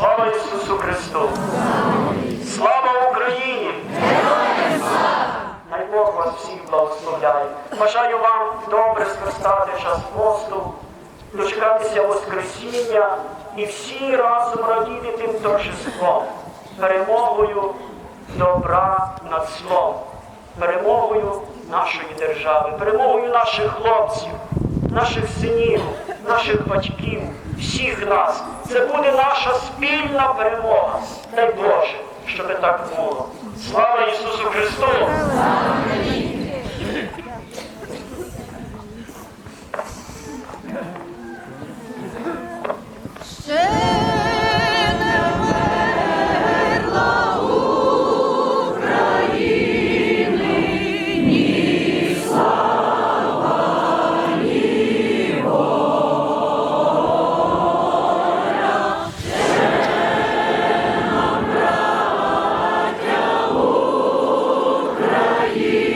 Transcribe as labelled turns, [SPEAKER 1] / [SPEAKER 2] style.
[SPEAKER 1] Слава Ісусу Христу! Слава Україні! Най Бог вас всіх благословляє. Бажаю вам добре скористати час посту, дочекатися Воскресіння і всі разом радіти тим торжеством, перемогою добра над злом, перемогою нашої держави, перемогою наших хлопців, наших синів, наших батьків, всіх нас. Це буде наша спільна перемога. Дай Боже, щоб так було. Слава Ісусу Христу! you.